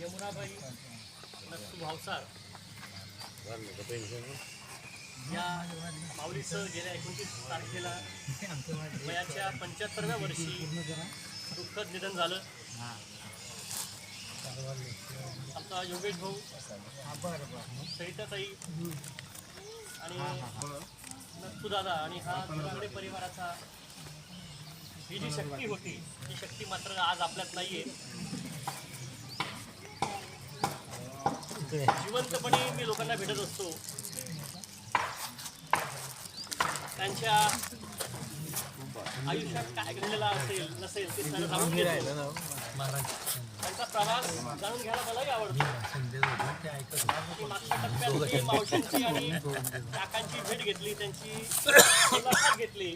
यमुनाबाई नक्सू भावसार. या माऊलीचं गेल्या एकोणतीस तारखेला वयाच्या पंच्याहत्तरव्या वर्षी दुःखद निधन झालं. आमचा योगेश भाऊ सहिताताई आणि नक्सू दादा आणि हा तुरागडे परिवाराचा ही जी शक्ती होती ती शक्ती मात्र आज आपल्यात नाही आहे जिवंतपणे मी लोकांना भेटत असतो. त्यांच्या आयुष्यात काय घडलेलं असेल नसेल ते सगळं जाणून घेतो. त्यांचा प्रवास जाणून घ्यायला मलाही आवडतो. मागच्या टप्प्यात मावशांची आणि काकांची भेट घेतली त्यांची मुलाखत घेतली.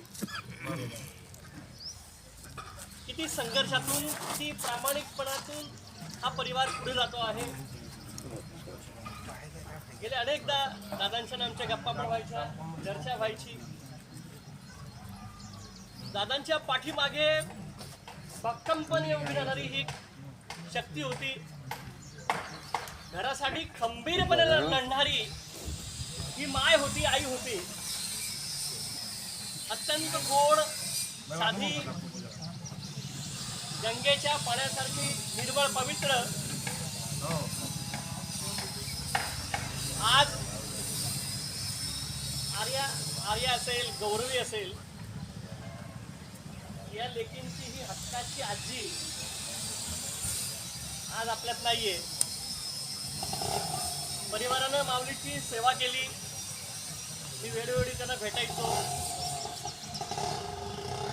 किती संघर्षातून किती प्रामाणिकपणातून हा परिवार पुढे जातो आहे. गेले अनेकदा दादांच्या आमच्या गप्पा पण व्हायच्या चर्चा व्हायची. दादांच्या पाठीमागे भक्कमपणे उभी राहणारी ही शक्ती होती. घरासाठी खंबीरपणे लढणारी ही माय होती आई होती. अत्यंत गोड साधी गंगेच्या पाण्यासारखी निर्मळ पवित्र. आज आर्या आर्या असेल गौरवी असेल या लेकींची ही हक्काची आजी आज आपल्यात नाहीये. परिवारानं माऊलीची सेवा केली. मी वेळोवेळी त्यांना भेटायचो.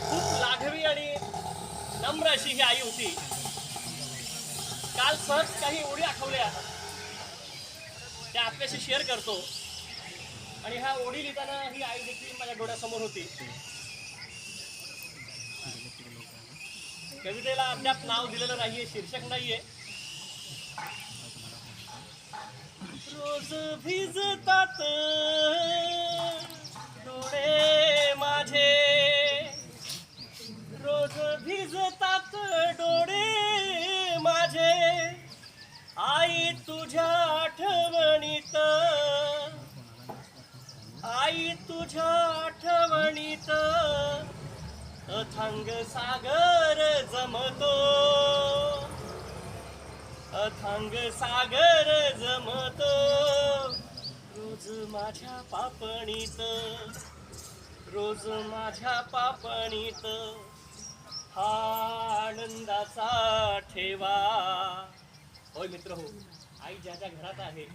खूप लाघवी आणि नम्र अशी ही आई होती. काल सहज काही ओळी आठवल्या त्या आपल्याशी शेअर करतो. आणि ह्या ओढी लिहिताना ही आई देखील माझ्या डोळ्यासमोर होती. कवितेला अद्याप नाव दिलेलं नाहीये शीर्षक नाहीये. रोज भिजतात अथांग सागर जमतो. अथांग सागर जमतो. रोज माझ्या पापणीत रोज माझ्या पापणीत हा आनंदाचा ठेवा. होय मित्र हो. आई ज्या ज्या घरात आहे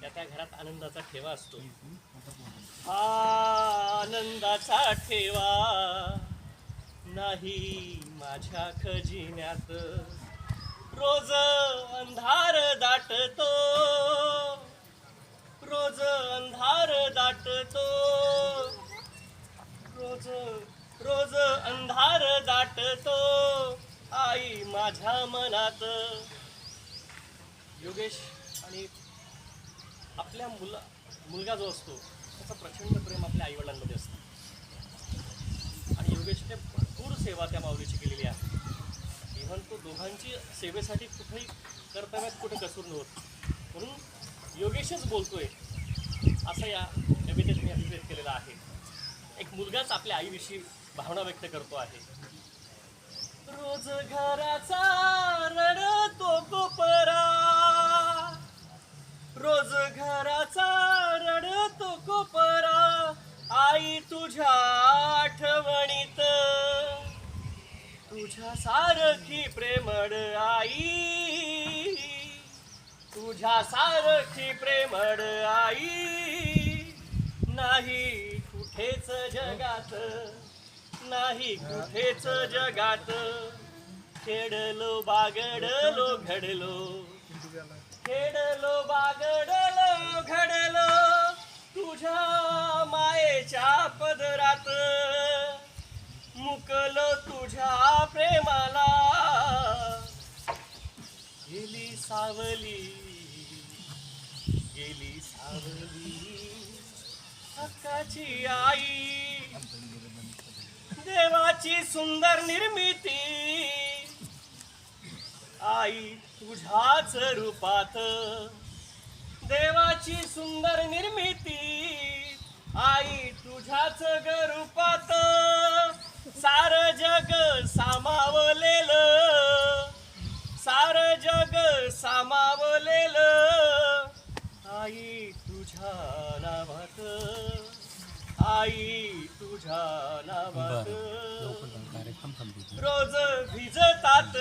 त्या त्या घरात आनंदाचा ठेवा असतो. हा आनंदाचा ठेवा. नाही माझ्या खजिन्यात. रोज अंधार दाटतो. रोज अंधार दाटतो. रोज रोज अंधार दाटतो. आई माझ्या मनात. योगेश आणि आपल्या मुला मुलगा जो असतो त्याचं प्रचंड प्रेम आपल्या आईवडिलांमध्ये असतं. आणि योगेशने सेवा त्या माऊलीची केलेली आहे. इव्हन तो दोघांची सेवेसाठी कुठेही कर्तव्यात कुठे कसूर नव्हत. म्हणून योगेशच बोलतोय असं या कवितेत मी अभिप्रेत केलेला आहे. एक मुलगाच आपल्या आईविषयी भावना व्यक्त करतो आहे. रोज घराचा तुझ्या सारखी प्रेमळ आई। तुझ्या सारखी प्रेमळ आई। नाही कुठेच जगात नाही कुठेच जगात. खेडलो बागडलो घडलो. खेडलो बागडलो घडलो. तुझ्या मायेच्या पदरात हक्काची आई. देवाची सुंदर निर्मिती. आई तुझ्याच रूपात. देवाची सुंदर निर्मिती. आई तुझ्याच ग रूपात. सार जग सामावलेल. सार जग सामावलेल. आई तुझ्या नावात. आई तुझ्या नावात. रोज भिजतात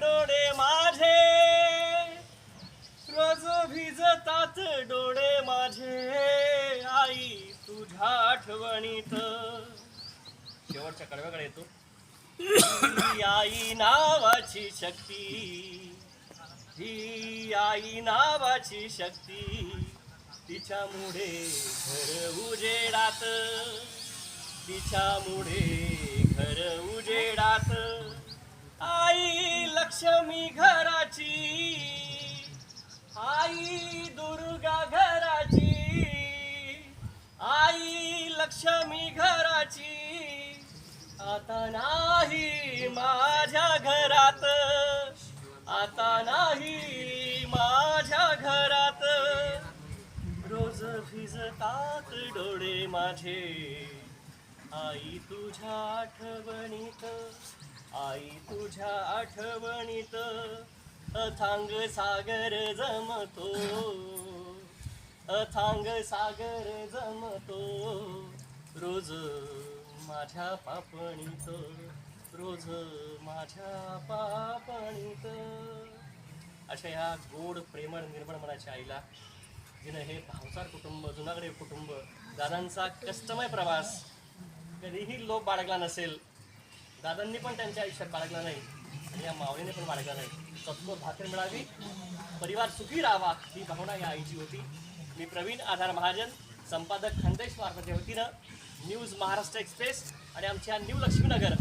डोळे माझे. रोज भिजतात डोळे माझे. आई तुझ्या आठवणीत. शेवटच्या कडव्याकडे येतो. ही आई नावाची शक्ती. ही आई नावाची शक्ती. तिच्यामुळे घर उजेडात. तिच्यामुळे घर उजेडात. आई लक्ष्मी घराची आई दुर्गा घराची आई लक्ष्मी घराची. आता नाही माझ्या घरात आता नाही माझ्या घरात. रोज भिजतात डोळे माझे. आई तुझ्या आठवणीत आई तुझ्या आठवणीत अथांग सागर जमतो. अथांग सागर जमतो. रोज माझ्या पापणीत रोज माझ्या पापणीत. अशा ह्या गोड प्रेमळ निर्मळ मनाच्या आईला जिनं हे भावसार कुटुंब जुनागडे कुटुंब दादांचा कष्टमय प्रवास. कधीही लोक बाळगला नसेल दादांनी पण त्यांच्या आयुष्यात बाळगला नाही आणि या मावळीने पण बाळगला नाही. सत्कोर भाकर मिळावी परिवार सुखी राहावा ही भावना या आईची होती. मी प्रवीण आधार महाजन संपादक खंदेश मार्फतच्या वतीनं न्यूज महाराष्ट्र एक्सप्रेस आणि आमच्या न्यू लक्ष्मीनगर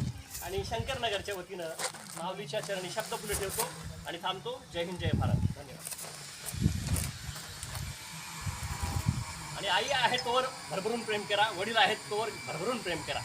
आणि शंकरनगरच्या वतीनं माऊलीच्या चरणी शब्द पुढे ठेवतो आणि थांबतो. जय हिंद जय भारत. धन्यवाद. आणि आई आहे तोवर भरभरून प्रेम करा वडील आहेत तोवर भरभरून प्रेम करा.